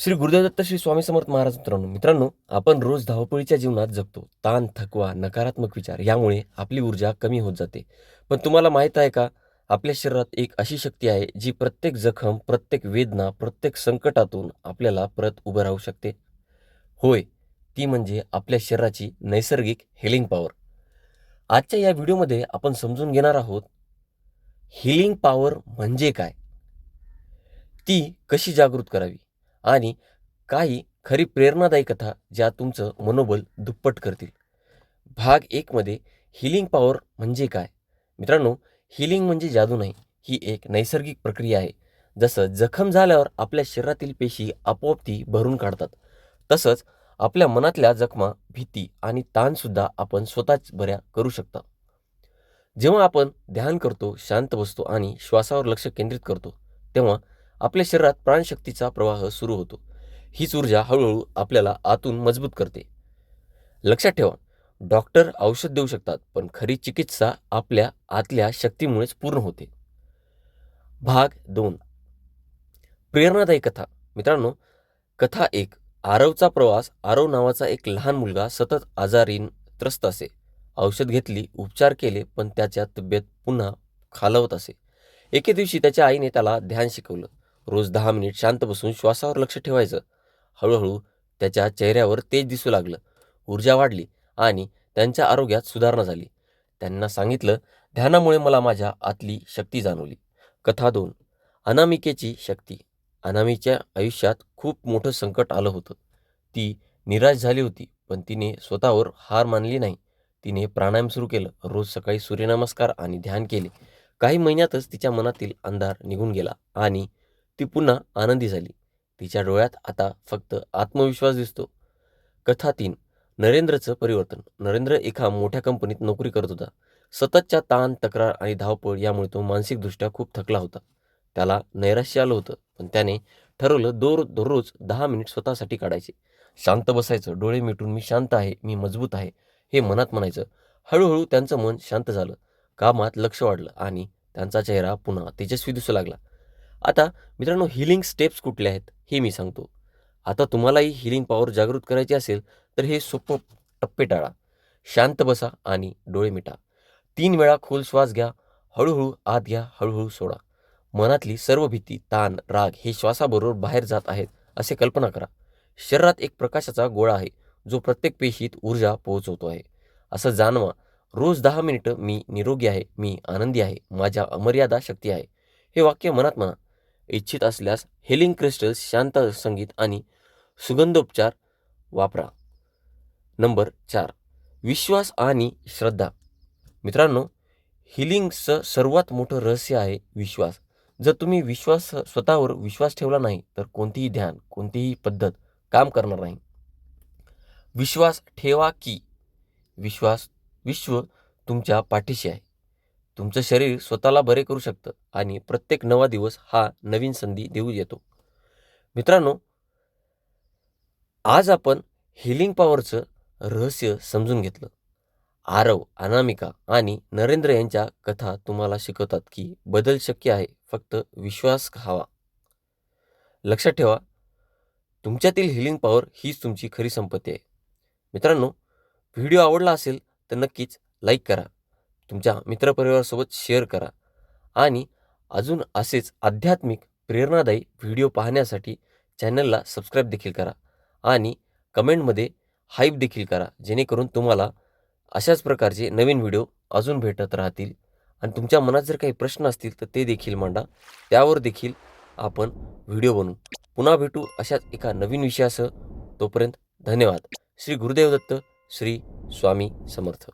श्री गुरुदेवदत्त श्री स्वामी समर्थ महाराज मित्रांनो मित्रांनो आपण रोज धावपळीच्या जीवनात जगतो. ताण थकवा नकारात्मक विचार यामुळे आपली ऊर्जा कमी होत जाते. पण तुम्हाला माहीत आहे का? आपल्या शरीरात एक अशी शक्ती आहे जी प्रत्येक जखम प्रत्येक वेदना प्रत्येक संकटातून आपल्याला परत उभं राहू शकते. होय ती म्हणजे आपल्या शरीराची नैसर्गिक हिलिंग पॉवर आजच्या या व्हिडिओमध्ये आपण समजून घेणार आहोत हिलिंग पॉवर म्हणजे काय? ती कशी जागृत करावी? आणि काही खरी प्रेरणादायी कथा ज्या तुमचं मनोबल दुप्पट करतील. भाग एकमध्ये हिलिंग पॉवर म्हणजे काय? मित्रांनो हिलिंग म्हणजे जादू नाही ही एक नैसर्गिक प्रक्रिया आहे. जसं जखम झाल्यावर आपल्या शरीरातील पेशी आपोआप ती भरून काढतात. तसंच आपल्या मनातल्या जखमा भीती आणि ताणसुद्धा आपण स्वतःच बऱ्या करू शकता. जेव्हा आपण ध्यान करतो शांत बसतो आणि श्वासावर लक्ष केंद्रित करतो तेव्हा आपल्या शरीरात प्राणशक्तीचा प्रवाह सुरू होतो. हीच ऊर्जा हळूहळू आपल्याला आतून मजबूत करते. लक्षात ठेवा डॉक्टर औषध देऊ शकतात पण खरी चिकित्सा आपल्या आतल्या शक्तीमुळेच पूर्ण होते. भाग दोन. प्रेरणादायी कथा. मित्रांनो कथा एक. आरवचा प्रवास आरव नावाचा एक लहान मुलगा सतत आजारीन त्रस्त असे. औषध घेतली उपचार केले पण त्याच्या तब्येत पुन्हा खालवत असे. एके दिवशी त्याच्या आईने त्याला ध्यान शिकवलं. रोज दहा मिनिट शांत बसून श्वासावर लक्ष ठेवायचं. हळूहळू त्याच्या चेहऱ्यावर तेज दिसू लागलं. ऊर्जा वाढली आणि त्यांच्या आरोग्यात सुधारणा झाली. त्यांना सांगितलं ध्यानामुळे मला माझ्या आतली शक्ती जाणवली. कथा दोन. अनामिकेची शक्ती. अनामीच्या आयुष्यात खूप मोठं संकट आलं होतं. ती निराश झाली होती पण तिने स्वतःवर हार मानली नाही. तिने प्राणायाम सुरू केलं. रोज सकाळी सूर्यनमस्कार आणि ध्यान केले. काही महिन्यातच तिच्या मनातील अंधार निघून गेला आणि ती पुन्हा आनंदी झाली. तिच्या डोळ्यात आता फक्त आत्मविश्वास दिसतो. कथा तीन. नरेंद्रचं परिवर्तन. नरेंद्र एका मोठ्या कंपनीत नोकरी करत होता. सततच्या ताण तक्रार आणि धावपळ यामुळे तो मानसिकदृष्ट्या खूप थकला होता. त्याला नैराश्य आलं होतं पण त्याने ठरवलं दोर दररोज दहा मिनिट स्वतःसाठी काढायचे. शांत बसायचं डोळे मिटून मी शांत आहे मी मजबूत आहे हे मनात म्हणायचं. हळूहळू त्यांचं मन शांत झालं. कामात लक्ष वाढलं आणि त्यांचा चेहरा पुन्हा तेजस्वी दिसू लागला. आता मित्रांनो हिलिंग स्टेप्स कुठले आहेत हे मी सांगतो. आता तुम्हालाही हिलिंग पॉवर जागृत करायची असेल तर हे सोपं टप्पे टाळा. शांत बसा आणि डोळे मिटा. तीन वेळा खोल श्वास घ्या हळूहळू आत घ्या हळूहळू सोडा. मनातली सर्व भीती ताण राग हे श्वासाबरोबर बाहेर जात आहेत असे कल्पना करा. शरीरात एक प्रकाशाचा गोळा आहे जो प्रत्येक पेशीत ऊर्जा पोहोचवतो आहे. असं जाणवा रोज दहा मिनिटं मी निरोगी आहे मी आनंदी आहे माझ्या अमर्यादा शक्ती आहे. हे वाक्य मनात म्हणा. इच्छित असल्यास हेलिंग क्रिस्टल्स शांत संगीत आणि सुगंधोपचार वापरा. नंबर चार विश्वास आणि श्रद्धा. मित्रांनो हिलिंगचं सर्वात मोठं रहस्य आहे विश्वास. जर तुम्ही विश्वास स्वतःवर विश्वास ठेवला नाही तर कोणतीही ध्यान कोणतीही पद्धत काम करणार नाही. विश्वास ठेवा की विश्वास विश्व तुमच्या पाठीशी आहे. तुमचं शरीर स्वतःला बरे करू शकतं आणि प्रत्येक नवा दिवस हा नवीन संधी देऊ येतो. मित्रांनो आज आपण हिलिंग पॉवरचं रहस्य समजून घेतलं. आरव अनामिका आणि नरेंद्र यांच्या कथा तुम्हाला शिकवतात की बदल शक्य आहे फक्त विश्वास हवा. लक्षात ठेवा तुमच्यातील हिलिंग पॉवर हीच तुमची खरी संपत्ती आहे. मित्रांनो व्हिडिओ आवडला असेल तर नक्कीच लाईक करा. तुमच्या मित्रपरिवारासोबत शेअर करा. आणि अजून असेच आध्यात्मिक प्रेरणादायी व्हिडिओ पाहण्यासाठी चॅनलला सबस्क्राईब देखील करा. आणि कमेंटमध्ये हाईप देखील करा जेणेकरून तुम्हाला अशाच प्रकारचे नवीन व्हिडिओ अजून भेटत राहतील. आणि तुमच्या मनात जर काही प्रश्न असतील तर ते देखील मांडा. त्यावर देखील आपण व्हिडिओ बनवू. पुन्हा भेटू अशाच एका नवीन विषयासह. तोपर्यंत धन्यवाद. श्री गुरुदेव दत्त श्री स्वामी समर्थ.